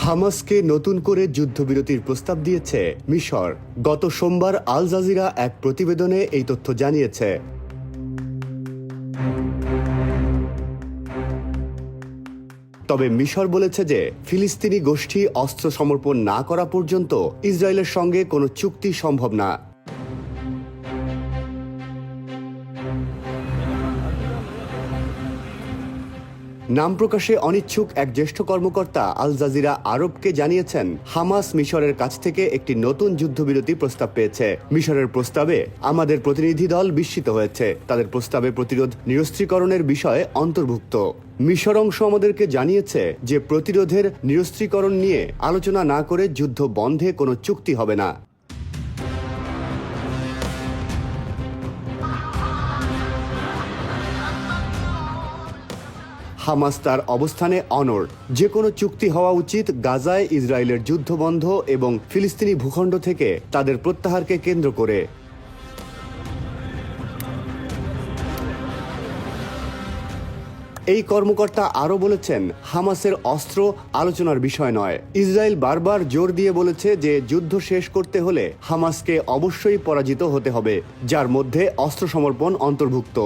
হামাসকে নতুন করে যুদ্ধবিরতির প্রস্তাব দিয়েছে মিশর। গত সোমবার আল জাজিরা এক প্রতিবেদনে এই তথ্য জানিয়েছে। তবে মিশর বলেছে যে, ফিলিস্তিনি গোষ্ঠী অস্ত্র সমর্পণ না করা পর্যন্ত ইসরায়েলের সঙ্গে কোনো চুক্তি সম্ভব না। নাম প্রকাশে অনিচ্ছুক এক জ্যেষ্ঠ কর্মকর্তা আল জাজিরা আরবকে জানিয়েছেন, হামাস মিশরের কাছ থেকে একটি নতুন যুদ্ধবিরতি প্রস্তাব পেয়েছে। মিশরের প্রস্তাবে আমাদের প্রতিনিধি দল বিস্মিত হয়েছে। তাদের প্রস্তাবে প্রতিরোধ নিরস্ত্রীকরণের বিষয়ে অন্তর্ভুক্ত। মিশর অংশ আমাদেরকে জানিয়েছে যে, প্রতিরোধের নিরস্ত্রীকরণ নিয়ে আলোচনা না করে যুদ্ধ বন্ধে কোনো চুক্তি হবে না। হামাস তার অবস্থানে অনর যে কোনো চুক্তি হওয়া উচিত গাজায় ইসরায়েলের যুদ্ধবন্ধ এবং ফিলিস্তিনি ভূখণ্ড থেকে তাদের প্রত্যাহারকে কেন্দ্র করে। এই কর্মকর্তা আরও বলেছেন, হামাসের অস্ত্র আলোচনার বিষয় নয়। ইসরায়েল বারবার জোর দিয়ে বলেছে যে যুদ্ধ শেষ করতে হলে হামাসকে অবশ্যই পরাজিত হতে হবে, যার মধ্যে অস্ত্র সমর্পণ অন্তর্ভুক্ত।